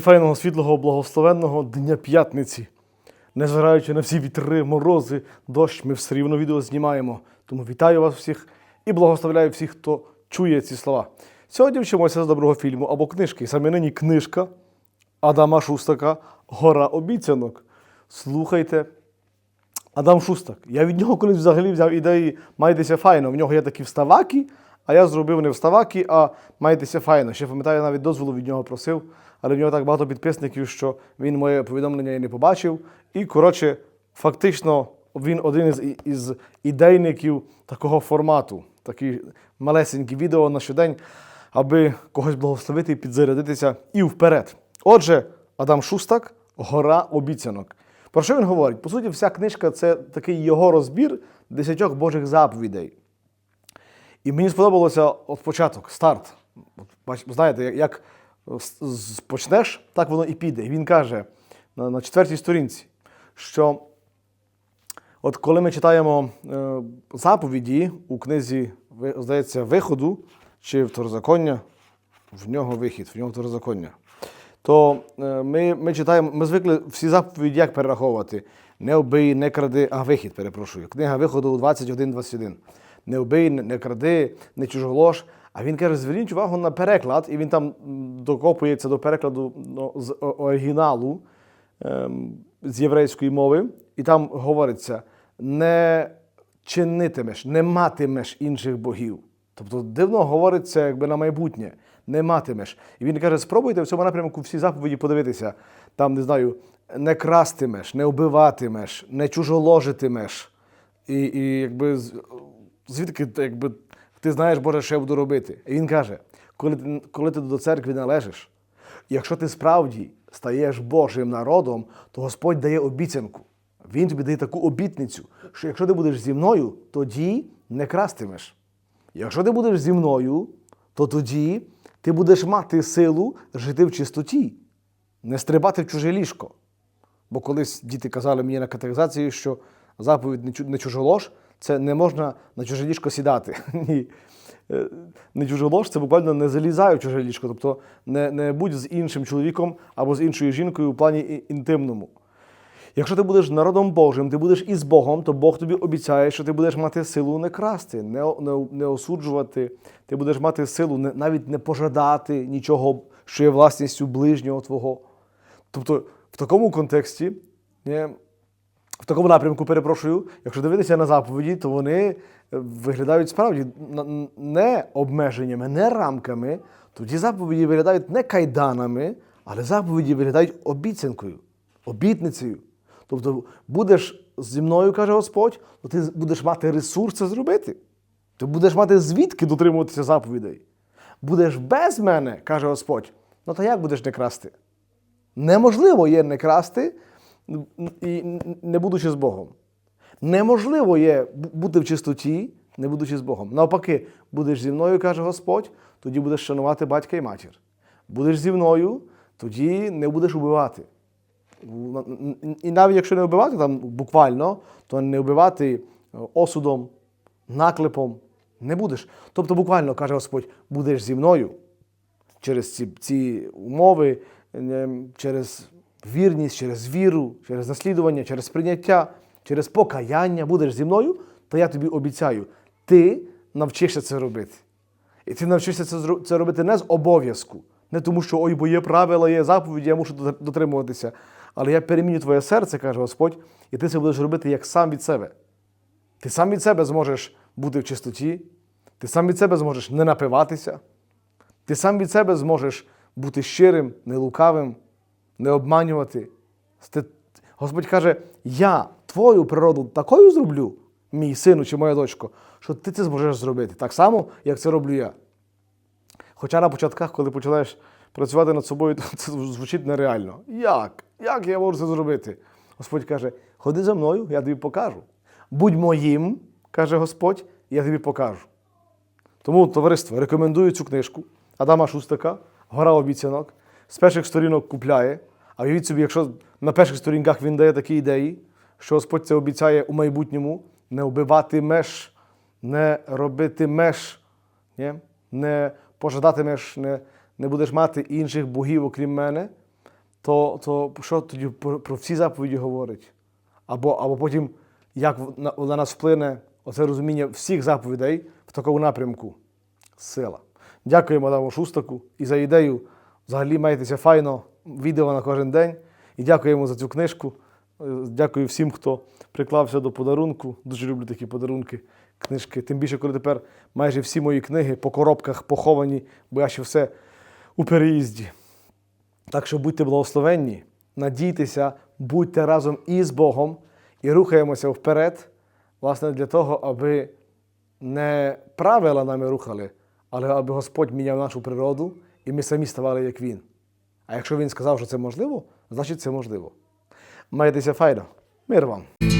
файного світлого благословенного Дня П'ятниці. Незважаючи на всі вітри, морози, дощ, ми все рівно відео знімаємо. Тому вітаю вас всіх і благословляю всіх, хто чує ці слова. Сьогодні вчимося з доброго фільму або книжки. Саме нині книжка Адама Шустака Гора обіцянок. Слухайте. Адам Шустак. Я від нього колись взагалі взяв ідеї майтеся файно. В нього є такі вставаки, а я зробив не вставаки, а майтеся файно. Ще пам'ятаю, навіть дозволу від нього просив, але в нього так багато підписників, що він моє повідомлення і не побачив. І, коротше, фактично, він один із, із ідейників такого формату, такі малесенькі відео на щодень, аби когось благословити підзарядитися і вперед. Отже, Адам Шустак, Гора обіцянок. Про що він говорить? По суті, вся книжка це такий його розбір десятьох Божих заповідей. І мені сподобалося от початок, старт. Знаєте, як, почнеш, так воно і піде. Він каже на, четвертій сторінці, що от коли ми читаємо е, заповіді у книзі, здається, виходу чи второзаконня, в нього вихід, в нього второзаконня, то е, ми, ми читаємо, ми звикли всі заповіді як перераховувати. Не вбий, не кради, а вихід, перепрошую. Книга виходу 21-21. Не вбий, не кради, не чужолож. А він каже, зверніть увагу на переклад, і він там докопується до перекладу ну, з оригіналу ем, з єврейської мови, і там говориться: не чинитимеш, не матимеш інших богів. Тобто дивно говориться якби на майбутнє, не матимеш. І він каже: спробуйте в цьому напрямку всі заповіді подивитися. Там, не знаю, не крастимеш, не вбиватимеш, не чужоложитимеш. І, і якби звідки якби, ти знаєш, Боже, що я буду робити? І він каже: коли ти, коли ти до церкви належиш, якщо ти справді стаєш Божим народом, то Господь дає обіцянку. Він тобі дає таку обітницю, що якщо ти будеш зі мною, тоді не крастимеш. Якщо ти будеш зі мною, то тоді ти будеш мати силу жити в чистоті, не стрибати в чуже ліжко. Бо колись діти казали мені на категоризації, що заповідь не чу- не чужолож, це не можна на чуже ліжко сідати. Ні. Не чужолож, це буквально не залізай в чуже ліжко, тобто не, не будь з іншим чоловіком або з іншою жінкою у плані інтимному. Якщо ти будеш народом Божим, ти будеш із Богом, то Бог тобі обіцяє, що ти будеш мати силу не красти, не, не, не осуджувати. Ти будеш мати силу не, навіть не пожадати нічого, що є власністю ближнього твого. Тобто, в такому контексті, в такому напрямку, перепрошую, якщо дивитися на заповіді, то вони е, виглядають справді не обмеженнями, не рамками. Тоді заповіді виглядають не кайданами, але заповіді виглядають обіцянкою, обітницею. Тобто, будеш зі мною, каже Господь, то ти будеш мати ресурс це зробити. Ти будеш мати звідки дотримуватися заповідей. Будеш без мене, каже Господь, ну то як будеш не красти? Неможливо є не красти, і не будучи з Богом. Неможливо є бути в чистоті, не будучи з Богом. Навпаки, будеш зі мною, каже Господь, тоді будеш шанувати батька і матір. Будеш зі мною, тоді не будеш убивати. І навіть якщо не вбивати там буквально, то не вбивати е, осудом, наклепом не будеш. Тобто, буквально каже Господь, будеш зі мною через ці, ці умови, е, через вірність, через віру, через наслідування, через прийняття, через покаяння будеш зі мною, то я тобі обіцяю, ти навчишся це робити. І ти навчишся це, робити не з обов'язку, не тому, що ой, бо є правила, є заповіді, я мушу дотримуватися. Але я переміню твоє серце, каже Господь, і ти це будеш робити як сам від себе. Ти сам від себе зможеш бути в чистоті, ти сам від себе зможеш не напиватися, ти сам від себе зможеш бути щирим, не лукавим, не обманювати. Господь каже: Я твою природу такою зроблю, мій сину чи моя дочко, що ти це зможеш зробити так само, як це роблю я. Хоча на початках, коли починаєш працювати над собою, то це звучить нереально. Як? Як я можу це зробити? Господь каже: ходи за мною, я тобі покажу. Будь моїм, каже Господь, я тобі покажу. Тому, товариство, рекомендую цю книжку Адама Шустака, Гора обіцянок. З перших сторінок купляє. А уявіть собі, якщо на перших сторінках він дає такі ідеї, що Господь це обіцяє у майбутньому не вбиватимеш, не робитимеш, ні? не пожадатимеш, не, не будеш мати інших богів, окрім мене. то, то що тоді про, про всі заповіді говорить? Або, або потім, як на, на нас вплине оце розуміння всіх заповідей в такому напрямку? Сила. Дякуємо Адаму Шустаку і за ідею. Взагалі майтеся файно, відео на кожен день. І дякуємо за цю книжку. Е, Дякую всім, хто приклався до подарунку. Дуже люблю такі подарунки, книжки. Тим більше, коли тепер майже всі мої книги по коробках поховані, бо я ще все у переїзді. Так що будьте благословенні, надійтеся, будьте разом із Богом і рухаємося вперед, власне, для того, аби не правила нами рухали, але аби Господь міняв нашу природу, і ми самі ставали як Він. А якщо Він сказав, що це можливо, значить це можливо. Майтеся файно. Мир вам!